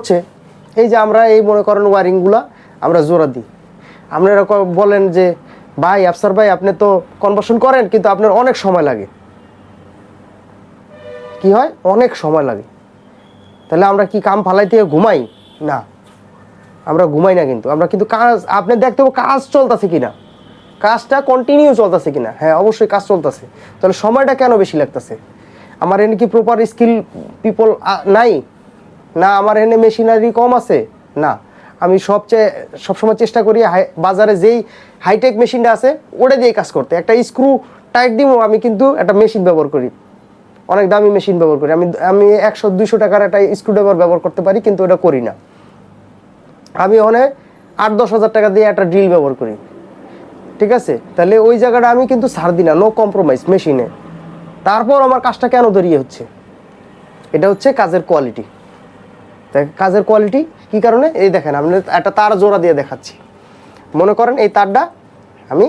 হচ্ছে, এই যে আমরা এই মনে করেন ওয়ারিংগুলা আমরা জোড়া দিই। আপনারা বলেন যে, ভাই, আফসার ভাই, আপনি তো কনভার্সন করেন, কিন্তু আপনার অনেক সময় লাগে। কি হয়? অনেক সময় লাগে। তাহলে আমরা কি কাম ফালাইতে ঘুমাই? না। আমরা ঘুমাই না কিন্তু। আমরা কিন্তু কাজ, আপনি দেখতে হবে কাজ চলতেছে কিনা। কাজটা কন্টিনিউ চলতেছে কিনা। হ্যাঁ অবশ্যই কাজ চলতেছে। তাহলে সময়টা কেন বেশি লাগতেছে? আমার এনে কি প্রপার স্কিল পিপল নাই? না, আমার এনে মেশিনারি কম আছে। না, আমি সবচেয়ে, সবসময় চেষ্টা করি বাজারে যেই হাইটেক মেশিনটা আছে, ওটা দিয়ে কাজ করতে। একটা স্ক্রু টাইট দিব, আমি কিন্তু একটা মেশিন ব্যবহার করি। অনেক দামি মেশিন ব্যবহার করি। আমি আমি একশো, দুইশো টাকার একটা স্ক্রুড্রাইভার ব্যবহার করতে পারি, কিন্তু ওটা করি না। আমি ওখানে আট, দশ হাজার টাকা দিয়ে একটা ড্রিল ব্যবহার করি। ঠিক আছে? তাহলে ওই জায়গাটা আমি কিন্তু ছাড় দিই না নো কম্প্রোমাইজ মেশিনে তারপর আমার কাজটা কেন দাঁড়িয়ে হচ্ছে? এটা হচ্ছে কাজের কোয়ালিটি কাজের কোয়ালিটি কি কারণে? এই দেখেন, আমি একটা তার জোড়া দিয়ে দেখাচ্ছি। মনে করেন এই তারটা আমি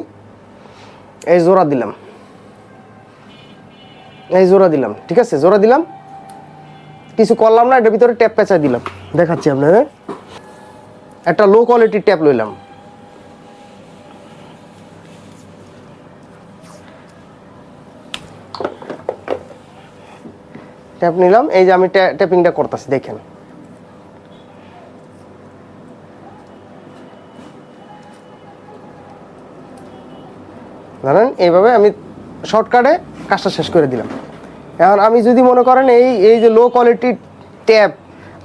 এই জোড়া দিলাম। এই জোড়া দিলাম, ঠিক আছে? জোড়া দিলাম। কিছু করলাম না এটার ভিতরে ট্যাপ পেঁচা দিলাম। দেখাচ্ছি আপনাদের। একটা লো কোয়ালিটির ট্যাপ লইলাম। ট্যাপ নিলাম, এই যে আমি ট্যাপিংটা করতেছি, দেখেন। এইভাবে আমি শর্টকাটে কাজটা শেষ করে দিলাম। এখন আমি যদি মনে করেন এই এই যে লো কোয়ালিটির ট্যাপ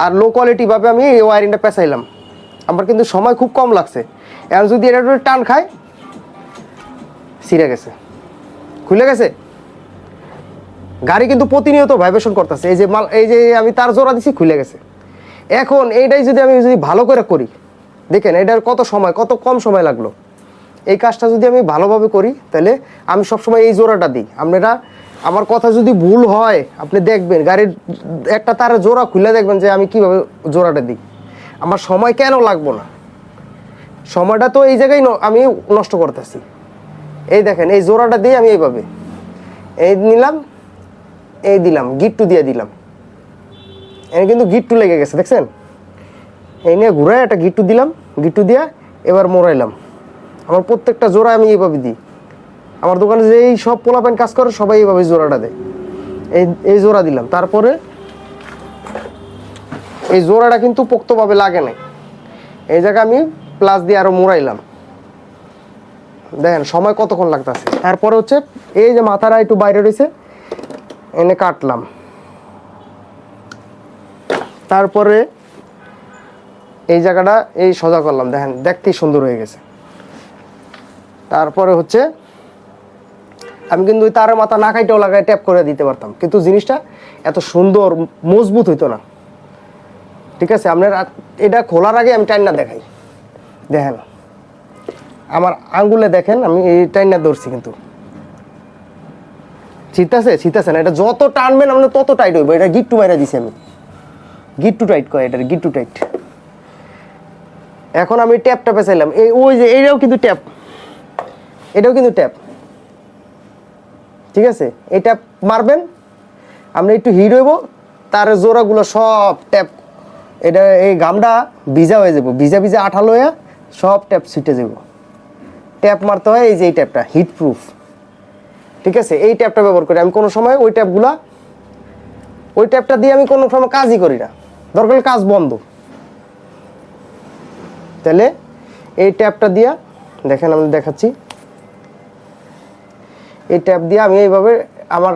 আর লো কোয়ালিটিভাবে আমি এই ওয়ারিংটা পেঁচাইলাম, আমার কিন্তু সময় খুব কম লাগছে। এখন যদি এটা একটু টান খায় ছিঁড়ে গেছে। খুলে গেছে? গাড়ি কিন্তু প্রতিনিয়ত ভাইব্রেশন করতেছে। এই যে মাল, এই যে আমি তার জোড়া দিছি, খুলে গেছে। এখন এইটাই যদি আমি যদি ভালো করে করি, দেখেন এটার কত সময়, কত কম সময় লাগল? এই কাজটা যদি আমি ভালোভাবে করি, তাহলে আমি সবসময় এই জোড়াটা দিই। আপনারা আমার কথা যদি ভুল হয়, আপনি দেখবেন, গাড়ির একটা তার জোড়া খুলে দেখবেন যে আমি কীভাবে জোড়াটা দিই। আমার সময় কেন লাগবো না? সময়টা তো এই জায়গায় আমি নষ্ট করতেছি। এই দেখেন, এই জোড়াটা দিয়ে আমি এইভাবে। এই নিলাম, এই দিলাম, গিট্টু দিয়ে দিলাম। এখানে কিন্তু গিট্টু লেগে গেছে, দেখছেন? এই নিয়ে ঘুরে একটা গিট্টু দিলাম, গিট্টু দিয়ে এবার মোড়াইলাম। আমার প্রত্যেকটা জোড়া আমি এইভাবে দিই। আমার দোকানে যেই সব পোলাপেন কাজ করে, সবাই এইভাবে জোড়াটা দেয়। এই এই জোড়া দিলাম। তারপরে এই জোড়াটা কিন্তু পোক্তভাবে লাগে নাই। এই জায়গায় আমি প্লাস দিয়ে আরও মোড়াইলাম। দেখেন, সময় কতক্ষণ লাগতেছে? তারপরে হচ্ছে এই যে মাথাটা একটু বাইরে রয়েছে, এনে কাটলাম। তারপরে এই জায়গাটা এই সোজা করলাম। দেখেন, দেখতেই সুন্দর হয়ে গেছে। তারপরে হচ্ছে আমি কিন্তু তারের মাথা না কাইটেও লাগাই ট্যাপ করে দিতে পারতাম। কিন্তু জিনিসটা এত সুন্দর, মজবুত হইতো না। ঠিক আছে? আপনার এটা খোলার আগে আমি টাইনা দেখাই। দেখেন, আমার আঙ্গুলে দেখেন, আমি এই টাইনা ধরছি কিন্তু। শীতাছে শীতাছে না। এটা যত টানবেন আপনার তত টাইট হইব। এটা গিট্টু মাইরা দিছি আমি। গিট্টু টাইট কয় এটা? গিট্টু টাইট এখন আমি ট্যাপ ট্যাপে চাইলাম এই ওই যে এইটাও কিন্তু ট্যাপ এটাও কিন্তু ট্যাপ ঠিক আছে? এই ট্যাপ মারবেন। আপনি একটু হিট হইব। তার জোড়াগুলো সব ট্যাপ এটা, এই গামটা ভিজা হয়ে যাব। ভিজা ভিজা আঠালো হয়ে সব ট্যাপ ছিটে যাব। ট্যাপ মারতে হয় এই যে এই ট্যাপটা হিট প্রুফ ঠিক আছে? এই ট্যাপটা ব্যবহার করি। আমি কোনো সময় ওই ট্যাপগুলা ওই ট্যাপটা দিয়ে আমি কোনো সময় কাজই করি না। দরকার কাজ বন্ধ। তাহলে এই ট্যাপটা দিয়া, দেখেন আমি দেখাচ্ছি। এই ট্যাপ দিয়ে আমি এইভাবে আমার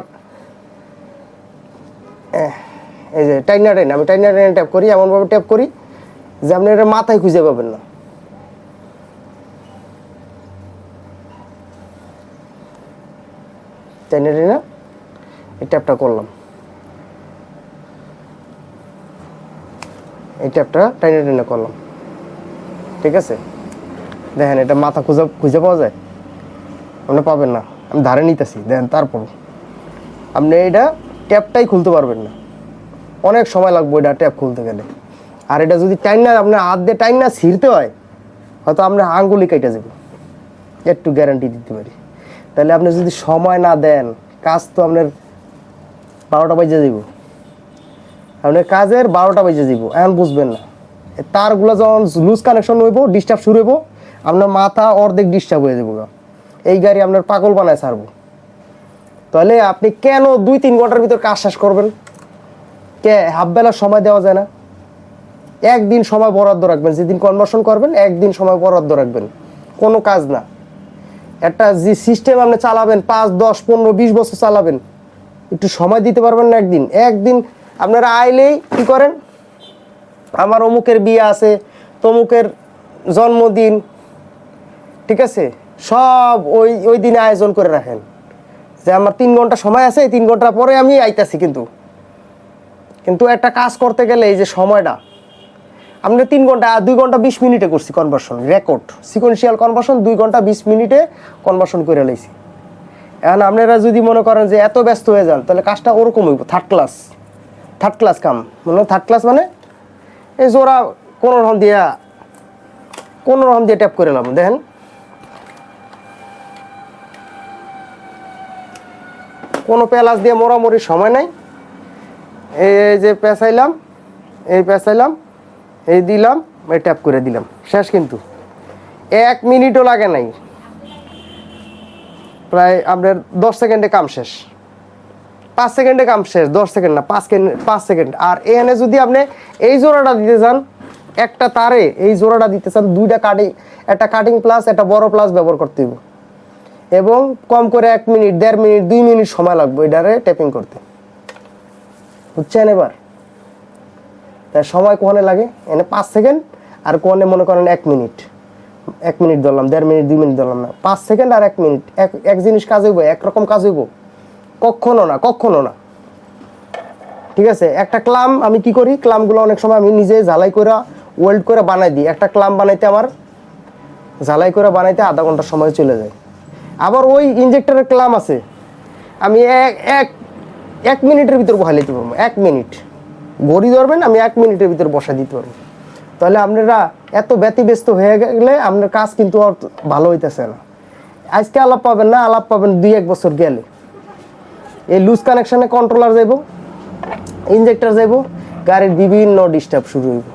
এই যে টাইনা টাইনা আমি টাইনা টাইনা ট্যাপ করি, এমনভাবে ট্যাপ করি, যে আপনি এটা মাথায় খুঁজে পাবেন না। টাইনা টাইনা এই ট্যাপটা করলাম। এই ট্যাপটা টাইনা টাইনা করলাম। ঠিক আছে? দেখেন এটা মাথা খুঁজে খুঁজে পাওয়া যায়? আপনি পাবেন না। আমি ধারে নিতেছি, দেন তারপর। আপনি এটা ট্যাপটাই খুলতে পারবেন না। অনেক সময় লাগবে এটা ট্যাপ খুলতে গেলে। আর এটা যদি টাইম না, আপনার হাত দিয়ে টাইম না ছিঁড়তে হয়, হয়তো আপনার আঙ্গুলি কেটে যাবে। একটু গ্যারান্টি দিতে পারি। তাহলে আপনি যদি সময় না দেন, কাজ তো আপনার বারোটা বাজে যাব আপনার কাজের বারোটা বেজে যাব এখন বুঝবেন না। তারগুলো যখন লুজ কানেকশন হইব ডিস্টার্ব শুরু হইব, আপনার মাথা অর্ধেক ডিস্টার্ব হয়ে যাব। এই গাড়ি আপনার পাগল বানায় ছাড়বো। তাহলে আপনি কেন দুই তিন ঘণ্টার ভিতর কাজ শেষ করবেন? কে হাফ বেলার সময় দেওয়া যায় না। একদিন সময় বরাদ্দ রাখবেন, যেদিন কনভার্সন করবেন, একদিন সময় বরাদ্দ রাখবেন। কোনো কাজ না। একটা যে সিস্টেম আপনি চালাবেন, পাঁচ, দশ, পনেরো, বিশ বছর চালাবেন, একটু সময় দিতে পারবেন না একদিন। একদিন আপনারা আইলেই কি করেন? আমার অমুকের বিয়ে আছে, তমুকের জন্মদিন, ঠিক আছে? সব ওই ওই দিনে আয়োজন করে রাখেন। যে আমার তিন ঘণ্টা সময় আছে তিন ঘণ্টা পরে আমি আইতাছি কিন্তু। কিন্তু একটা কাজ করতে গেলে এই যে সময়টা, আমরা তিন ঘণ্টা দুই ঘণ্টা বিশ মিনিটে করছি কনভার্সন রেকর্ড সিকোয়েন্সিয়াল কনভার্সন দুই ঘণ্টা বিশ মিনিটে কনভার্সন করে লাইছি। এখন আপনারা যদি মনে করেন যে এত ব্যস্ত হয়ে যান, তাহলে কাজটা ওরকম হইব থার্ড ক্লাস থার্ড ক্লাস কাম। মানে থার্ড ক্লাস মানে এই জোড়া কোনো রকম দিয়া কোনো রকম দিয়ে ট্যাপ করে লাম দেখেন কোনো প্যালাস দিয়ে মোড়ামুড়ির সময় নাই। এই যে পেঁচাইলাম, এই পেঁচাইলাম, এই দিলাম, এই ট্যাপ করে দিলাম। শেষ কিন্তু। এক মিনিটও লাগে নাই। প্রায় আপনার দশ সেকেন্ডে কাম শেষ। পাঁচ সেকেন্ডে কাম শেষ, দশ সেকেন্ড না, পাঁচ সেকেন্ড পাঁচ সেকেন্ড। আর এখানে যদি আপনি এই জোড়াটা দিতে চান, একটা তারে এই জোড়াটা দিতে চান, দুইটা কাটিং একটা কাটিং প্লাস একটা বড় প্লাস ব্যবহার করতে হবে এবং কম করে এক মিনিট, দেড় মিনিট, দুই মিনিট সময় লাগবে এটারে ট্যাপিং করতে। বুঝছেন এবার? তার সময় কোনে লাগে? এনে পাঁচ সেকেন্ড, আর কোনে মনে করেন এক মিনিট। এক মিনিট ধরলাম, দেড় মিনিট, দুই মিনিট ধরলাম না। পাঁচ সেকেন্ড আর এক মিনিট, এক এক জিনিস কাজ হইব, একরকম কাজ হইব। কখনো না কখনো না। ঠিক আছে? একটা ক্লাম আমি কি করি? ক্লামগুলো অনেক সময় আমি নিজে ঝালাই করে ওয়েল্ড করে বানাই দিই। একটা ক্লাম বানাইতে আমার, ঝালাই করে বানাইতে আধা ঘণ্টা সময় চলে যায়। আবার ওই ইনজেক্টরের ক্লাম আছে। আমি এক এক এক মিনিটের ভিতর বসাই দিতে পারব, এক মিনিট। ঘড়ি ধরবেন, আমি এক মিনিটের ভিতর বসা দিতে পারব। তাহলে আপনারা এত ব্যতিব্যস্ত হয়ে গেলে আপনার কাজ কিন্তু আর ভালো হইতেছে না। আজকে আলাপ পাবেন না, আলাপ পাবেন দুই, এক বছর গেলে। এই লুজ কানেকশানে কন্ট্রোলার যাইব ইনজেক্টর যাইব, গাড়ির বিভিন্ন ডিস্টার্ব শুরু হইব।